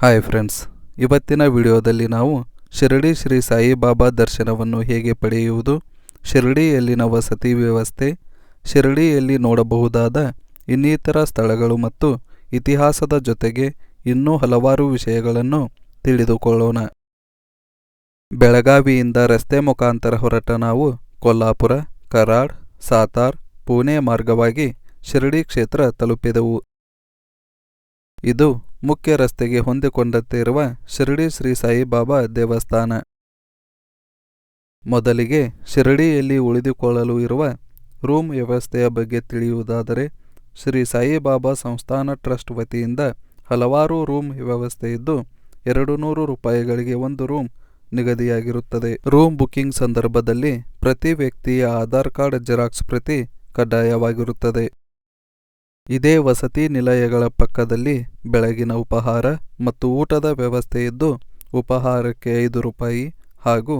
Hi friends ಇವತ್ತಿನ ವಿಡಿಯೋದಲ್ಲಿ ನಾವು ಶಿರಡಿ ಶ್ರೀ ಸಾಯಿಬಾಬಾ ದರ್ಶನವನ್ನು ಹೇಗೆ ಪಡೆಯುವುದು, ಶಿರಡಿಯಲ್ಲಿನ ವಸತಿ ವ್ಯವಸ್ಥೆ, ಶಿರಡಿಯಲ್ಲಿ ನೋಡಬಹುದಾದ ಇನ್ನಿತರ ಸ್ಥಳಗಳು ಮತ್ತು ಇತಿಹಾಸದ ಜೊತೆಗೆ ಇನ್ನೂ ಹಲವಾರು ವಿಷಯಗಳನ್ನು ತಿಳಿದುಕೊಳ್ಳೋಣ. ಬೆಳಗಾವಿಯಿಂದ ರಸ್ತೆ ಮುಖಾಂತರ ಹೊರಟ ನಾವು ಕೊಲ್ಲಾಪುರ, ಕರಾಡ್, ಸಾತಾರ್, ಪುಣೆ ಮಾರ್ಗವಾಗಿ ಶಿರಡಿ ಕ್ಷೇತ್ರ ತಲುಪಿದೆವು. ಇದು ಮುಖ್ಯ ರಸ್ತೆಗೆ ಹೊಂದಿಕೊಂಡಂತೆ ಇರುವ ಶಿರಡಿ ಶ್ರೀ ಸಾಯಿಬಾಬಾ ದೇವಸ್ಥಾನ. ಮೊದಲಿಗೆ ಶಿರಡಿಯಲ್ಲಿ ಉಳಿದುಕೊಳ್ಳಲು ಇರುವ ರೂಮ್ ವ್ಯವಸ್ಥೆಯ ಬಗ್ಗೆ ತಿಳಿಯುವುದಾದರೆ, ಶ್ರೀ ಸಾಯಿಬಾಬಾ ಸಂಸ್ಥಾನ ಟ್ರಸ್ಟ್ ವತಿಯಿಂದ ಹಲವಾರು ರೂಮ್ ವ್ಯವಸ್ಥೆ ಇದ್ದು ಎರಡು ನೂರು ರೂಪಾಯಿಗಳಿಗೆ ಒಂದು ರೂಮ್ ನಿಗದಿಯಾಗಿರುತ್ತದೆ. ರೂಮ್ ಬುಕಿಂಗ್ ಸಂದರ್ಭದಲ್ಲಿ ಪ್ರತಿ ವ್ಯಕ್ತಿಯ ಆಧಾರ್ ಕಾರ್ಡ್ ಜೆರಾಕ್ಸ್ ಪ್ರತಿ ಕಡ್ಡಾಯವಾಗಿರುತ್ತದೆ. ಇದೇ ವಸತಿ ನಿಲಯಗಳ ಪಕ್ಕದಲ್ಲಿ ಬೆಳಗಿನ ಉಪಹಾರ ಮತ್ತು ಊಟದ ವ್ಯವಸ್ಥೆ ಇದ್ದು, ಉಪಹಾರಕ್ಕೆ ಐದು ರೂಪಾಯಿ ಹಾಗೂ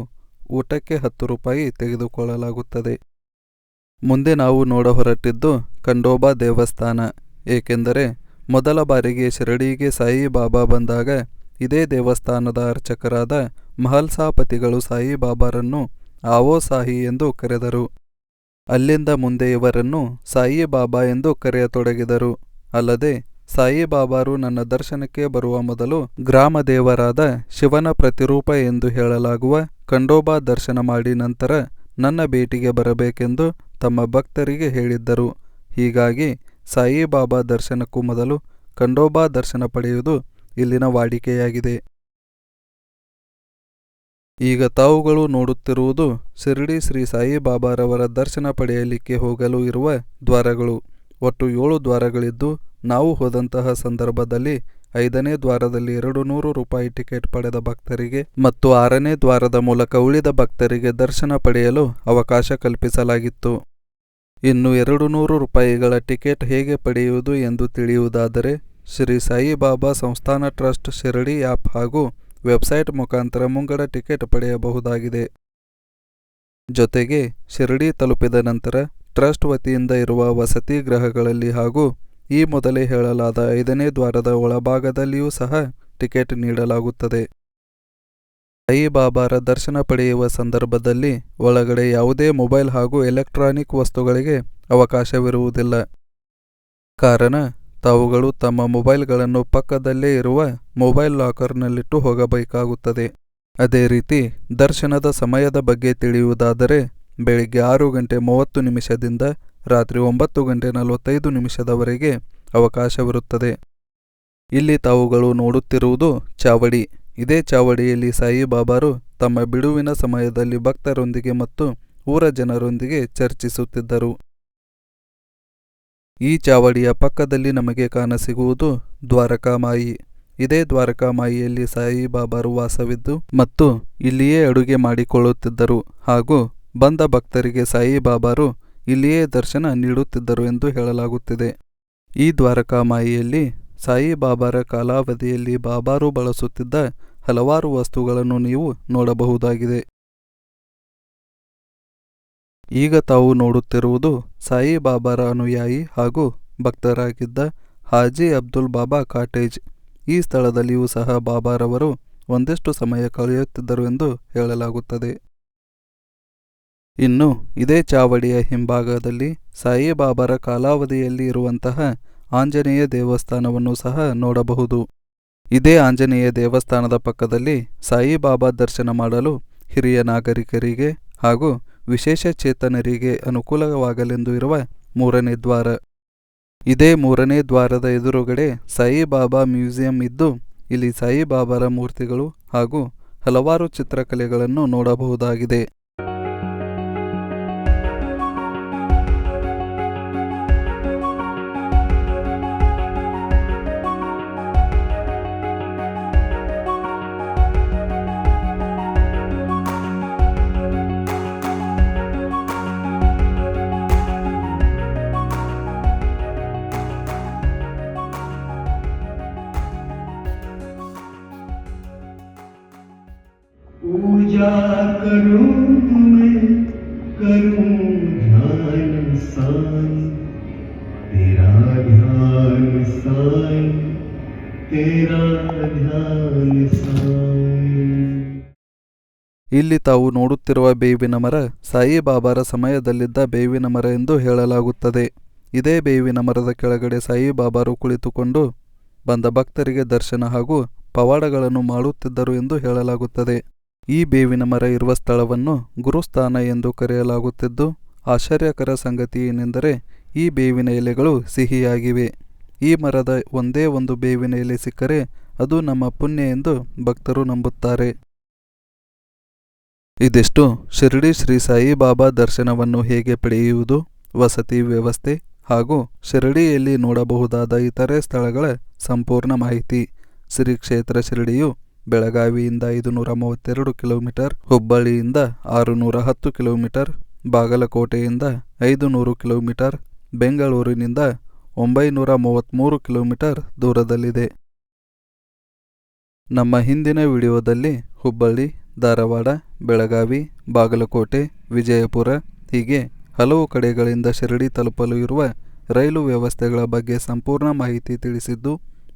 ಊಟಕ್ಕೆ ಹತ್ತು ರೂಪಾಯಿ ತೆಗೆದುಕೊಳ್ಳಲಾಗುತ್ತದೆ. ಮುಂದೆ ನಾವು ನೋಡ ಹೊರಟಿದ್ದು ಖಂಡೋಬಾ ದೇವಸ್ಥಾನ, ಏಕೆಂದರೆ ಮೊದಲ ಬಾರಿಗೆ ಶಿರಡಿಗೆ ಸಾಯಿಬಾಬಾ ಬಂದಾಗ ಇದೇ ದೇವಸ್ಥಾನದ ಅರ್ಚಕರಾದ ಮಹಲ್ಸಾಪತಿಗಳು ಸಾಯಿಬಾಬಾರನ್ನು ಆವೋ ಸಾಹಿ ಎಂದು ಕರೆದರು. ಅಲ್ಲಿಂದ ಮುಂದೆ ಇವರನ್ನು ಸಾಯಿಬಾಬಾ ಎಂದು ಕರೆಯತೊಡಗಿದರು. ಅಲ್ಲದೆ ಸಾಯಿಬಾಬಾರು ನನ್ನ ದರ್ಶನಕ್ಕೆ ಬರುವ ಮೊದಲು ಗ್ರಾಮ ದೇವರಾದ ಶಿವನ ಪ್ರತಿರೂಪ ಎಂದು ಹೇಳಲಾಗುವ ಖಂಡೋಬಾ ದರ್ಶನ ಮಾಡಿ ನಂತರ ನನ್ನ ಭೇಟಿಗೆ ಬರಬೇಕೆಂದು ತಮ್ಮ ಭಕ್ತರಿಗೆ ಹೇಳಿದ್ದರು. ಹೀಗಾಗಿ ಸಾಯಿಬಾಬಾ ದರ್ಶನಕ್ಕೂ ಮೊದಲು ಖಂಡೋಬಾ ದರ್ಶನ ಪಡೆಯುವುದು ಇಲ್ಲಿನ ವಾಡಿಕೆಯಾಗಿದೆ. ಈಗ ತಾವುಗಳು ನೋಡುತ್ತಿರುವುದು ಶಿರಡಿ ಶ್ರೀ ಸಾಯಿಬಾಬಾರವರ ದರ್ಶನ ಪಡೆಯಲಿಕ್ಕೆ ಹೋಗಲು ಇರುವ ದ್ವಾರಗಳು. ಒಟ್ಟು ಏಳು ದ್ವಾರಗಳಿದ್ದು, ನಾವು ಹೋದಂತಹ ಸಂದರ್ಭದಲ್ಲಿ ಐದನೇ ದ್ವಾರದಲ್ಲಿ ಎರಡು ನೂರು ರೂಪಾಯಿ ಟಿಕೆಟ್ ಪಡೆದ ಭಕ್ತರಿಗೆ ಮತ್ತು ಆರನೇ ದ್ವಾರದ ಮೂಲಕ ಉಳಿದ ಭಕ್ತರಿಗೆ ದರ್ಶನ ಪಡೆಯಲು ಅವಕಾಶ ಕಲ್ಪಿಸಲಾಗಿತ್ತು. ಇನ್ನು ಎರಡು ನೂರು ರೂಪಾಯಿಗಳ ಟಿಕೆಟ್ ಹೇಗೆ ಪಡೆಯುವುದು ಎಂದು ತಿಳಿಯುವುದಾದರೆ, ಶ್ರೀ ಸಾಯಿಬಾಬಾ ಸಂಸ್ಥಾನ ಟ್ರಸ್ಟ್ ಶಿರಡಿ ಆ್ಯಪ್ ಹಾಗೂ ವೆಬ್ಸೈಟ್ ಮುಖಾಂತರ ಮುಂಗಡ ಟಿಕೆಟ್ ಪಡೆಯಬಹುದಾಗಿದೆ. ಜೊತೆಗೆ, ಶಿರಡಿ ತಲುಪಿದ ನಂತರ, ಟ್ರಸ್ಟ್ ವತಿಯಿಂದ ಇರುವ ವಸತಿ ಗೃಹಗಳಲ್ಲಿ ಹಾಗೂ ಈ ಮೊದಲೇ ಹೇಳಲಾದ ಐದನೇ ದ್ವಾರದ ಒಳಭಾಗದಲ್ಲಿಯೂ ಸಹ ಟಿಕೆಟ್ ನೀಡಲಾಗುತ್ತದೆ. ಸಾಯಿಬಾಬಾರ ದರ್ಶನ ಪಡೆಯುವ ಸಂದರ್ಭದಲ್ಲಿ ಒಳಗಡೆ ಯಾವುದೇ ಮೊಬೈಲ್ ಹಾಗೂ ಎಲೆಕ್ಟ್ರಾನಿಕ್ ವಸ್ತುಗಳಿಗೆ ಅವಕಾಶವಿರುವುದಿಲ್ಲ. ಕಾರಣ ತಾವುಗಳು ತಮ್ಮ ಮೊಬೈಲ್ಗಳನ್ನು ಪಕ್ಕದಲ್ಲೇ ಇರುವ ಮೊಬೈಲ್ ಲಾಕರ್ನಲ್ಲಿಟ್ಟು ಹೋಗಬೇಕಾಗುತ್ತದೆ. ಅದೇ ರೀತಿ ದರ್ಶನದ ಸಮಯದ ಬಗ್ಗೆ ತಿಳಿಯುವುದಾದರೆ, ಬೆಳಿಗ್ಗೆ ಆರು ಗಂಟೆ ಮೂವತ್ತು ನಿಮಿಷದಿಂದ ರಾತ್ರಿ ಒಂಬತ್ತು ಗಂಟೆ ನಲವತ್ತೈದು ನಿಮಿಷದವರೆಗೆ ಅವಕಾಶವಿರುತ್ತದೆ. ಇಲ್ಲಿ ತಾವುಗಳು ನೋಡುತ್ತಿರುವುದು ಚಾವಡಿ. ಇದೇ ಚಾವಡಿಯಲ್ಲಿ ಸಾಯಿಬಾಬಾರು ತಮ್ಮ ಬಿಡುವಿನ ಸಮಯದಲ್ಲಿ ಭಕ್ತರೊಂದಿಗೆ ಮತ್ತು ಊರ ಜನರೊಂದಿಗೆ ಚರ್ಚಿಸುತ್ತಿದ್ದರು. ಈ ಚಾವಡಿಯ ಪಕ್ಕದಲ್ಲಿ ನಮಗೆ ಕಾಣಸಿಗುವುದು ದ್ವಾರಕಾಮಾಯಿ. ಇದೇ ದ್ವಾರಕಾಮಾಯಿಯಲ್ಲಿ ಸಾಯಿಬಾಬಾರು ವಾಸವಿದ್ದು ಮತ್ತು ಇಲ್ಲಿಯೇ ಅಡುಗೆ ಮಾಡಿಕೊಳ್ಳುತ್ತಿದ್ದರು ಹಾಗೂ ಬಂದ ಭಕ್ತರಿಗೆ ಸಾಯಿಬಾಬಾರು ಇಲ್ಲಿಯೇ ದರ್ಶನ ನೀಡುತ್ತಿದ್ದರು ಎಂದು ಹೇಳಲಾಗುತ್ತಿದೆ. ಈ ದ್ವಾರಕಾಮಾಯಿಯಲ್ಲಿ ಸಾಯಿಬಾಬಾರ ಕಾಲಾವಧಿಯಲ್ಲಿ ಬಾಬಾರು ಬಳಸುತ್ತಿದ್ದ ಹಲವಾರು ವಸ್ತುಗಳನ್ನು ನೀವು ನೋಡಬಹುದಾಗಿದೆ. ಈಗ ತಾವು ನೋಡುತ್ತಿರುವುದು ಸಾಯಿಬಾಬಾರ ಅನುಯಾಯಿ ಹಾಗೂ ಭಕ್ತರಾಗಿದ್ದ ಹಾಜಿ ಅಬ್ದುಲ್ ಬಾಬಾ ಕಾಟೇಜ್. ಈ ಸ್ಥಳದಲ್ಲಿಯೂ ಸಹ ಬಾಬಾರವರು ಒಂದಿಷ್ಟು ಸಮಯ ಕಳೆಯುತ್ತಿದ್ದರು ಎಂದು ಹೇಳಲಾಗುತ್ತದೆ. ಇನ್ನು ಇದೇ ಚಾವಡಿಯ ಹಿಂಭಾಗದಲ್ಲಿ ಸಾಯಿಬಾಬಾರ ಕಾಲಾವಧಿಯಲ್ಲಿ ಇರುವಂತಹ ಆಂಜನೇಯ ದೇವಸ್ಥಾನವನ್ನು ಸಹ ನೋಡಬಹುದು. ಇದೇ ಆಂಜನೇಯ ದೇವಸ್ಥಾನದ ಪಕ್ಕದಲ್ಲಿ ಸಾಯಿಬಾಬಾ ದರ್ಶನ ಮಾಡಲು ಹಿರಿಯ ನಾಗರಿಕರಿಗೆ ಹಾಗೂ ವಿಶೇಷ ಚೇತನರಿಗೆ ಅನುಕೂಲವಾಗಲೆಂದು ಇರುವ ಮೂರನೇ ದ್ವಾರ. ಇದೇ ಮೂರನೇ ದ್ವಾರದ ಎದುರುಗಡೆ ಸಾಯಿಬಾಬಾ ಮ್ಯೂಸಿಯಂ ಇದ್ದು, ಇಲ್ಲಿ ಸಾಯಿಬಾಬಾರ ಮೂರ್ತಿಗಳು ಹಾಗೂ ಹಲವಾರು ಚಿತ್ರಕಲೆಗಳನ್ನು ನೋಡಬಹುದಾಗಿದೆ. पूजा करूं तुम्हें करूं ध्यान साई तेरा ध्यान साई तेरा ध्यान साई ಇಲ್ಲಿ ತಾವು ನೋಡುತ್ತಿರುವ ಬೇವಿನ ಮರ ಸಾಯಿಬಾಬಾರ ಸಮಯದಲ್ಲಿದ್ದ ಬೇವಿನ ಮರ ಎಂದು ಹೇಳಲಾಗುತ್ತದೆ ಇದೇ ಬೇವಿನ ಮರದ ಕೆಳಗಡೆ ಸಾಯಿಬಾಬಾರು ಕುಳಿತುಕೊಂಡು ಬಂದ ಭಕ್ತರಿಗೆ ದರ್ಶನ ಹಾಗೂ ಪವಾಡಗಳನ್ನು ಮಾಡುತ್ತಿದ್ದರು ಎಂದು ಹೇಳಲಾಗುತ್ತದೆ ಈ ಬೇವಿನ ಮರ ಇರುವ ಸ್ಥಳವನ್ನು ಗುರುಸ್ಥಾನ ಎಂದು ಕರೆಯಲಾಗುತ್ತಿದ್ದು, ಆಶ್ಚರ್ಯಕರ ಸಂಗತಿ ಏನೆಂದರೆ, ಈ ಬೇವಿನ ಎಲೆಗಳು ಸಿಹಿಯಾಗಿವೆ. ಈ ಮರದ ಒಂದೇ ಒಂದು ಬೇವಿನ ಎಲೆ ಸಿಕ್ಕರೆ ಅದು ನಮ್ಮ ಪುಣ್ಯ ಎಂದು ಭಕ್ತರು ನಂಬುತ್ತಾರೆ. ಇದಿಷ್ಟು ಶಿರಡಿ ಶ್ರೀ ಸಾಯಿಬಾಬಾ ದರ್ಶನವನ್ನು ಹೇಗೆ ಪಡೆಯುವುದು, ವಸತಿ ವ್ಯವಸ್ಥೆ ಹಾಗೂ ಶಿರಡಿಯಲ್ಲಿ ನೋಡಬಹುದಾದ ಇತರೆ ಸ್ಥಳಗಳ ಸಂಪೂರ್ಣ ಮಾಹಿತಿ. ಶ್ರೀ ಕ್ಷೇತ್ರ ಶಿರಡಿಯು ಬೆಳಗಾವಿಯಿಂದ ಐದುನೂರ ಮೂವತ್ತೆರಡು ಕಿಲೋಮೀಟರ್, ಹುಬ್ಬಳ್ಳಿಯಿಂದ ಆರುನೂರ ಹತ್ತು ಕಿಲೋಮೀಟರ್, ಬಾಗಲಕೋಟೆಯಿಂದ ಐದು ನೂರು ಕಿಲೋಮೀಟರ್, ಬೆಂಗಳೂರಿನಿಂದ ಒಂಬೈನೂರ ಮೂವತ್ತ್ಮೂರು ಕಿಲೋಮೀಟರ್ ದೂರದಲ್ಲಿದೆ. ನಮ್ಮ ಹಿಂದಿನ ವಿಡಿಯೋದಲ್ಲಿ ಹುಬ್ಬಳ್ಳಿ, ಧಾರವಾಡ, ಬೆಳಗಾವಿ, ಬಾಗಲಕೋಟೆ, ವಿಜಯಪುರ ಹೀಗೆ ಹಲವು ಕಡೆಗಳಿಂದ ಶಿರಡಿ ತಲುಪಲು ಇರುವ ರೈಲು ವ್ಯವಸ್ಥೆಗಳ ಬಗ್ಗೆ ಸಂಪೂರ್ಣ ಮಾಹಿತಿ ತಿಳಿಸಿದ್ದು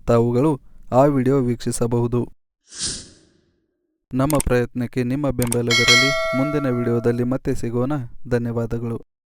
ತಾವುಗಳು ಆ ವಿಡಿಯೋ ವೀಕ್ಷಿಸಬಹುದು. ನಮ್ಮ ಪ್ರಯತ್ನಕ್ಕೆ ನಿಮ್ಮ ಬೆಂಬಲವಿರಲಿ. ಮುಂದಿನ ವಿಡಿಯೋದಲ್ಲಿ ಮತ್ತೆ ಸಿಗೋಣ. ಧನ್ಯವಾದಗಳು.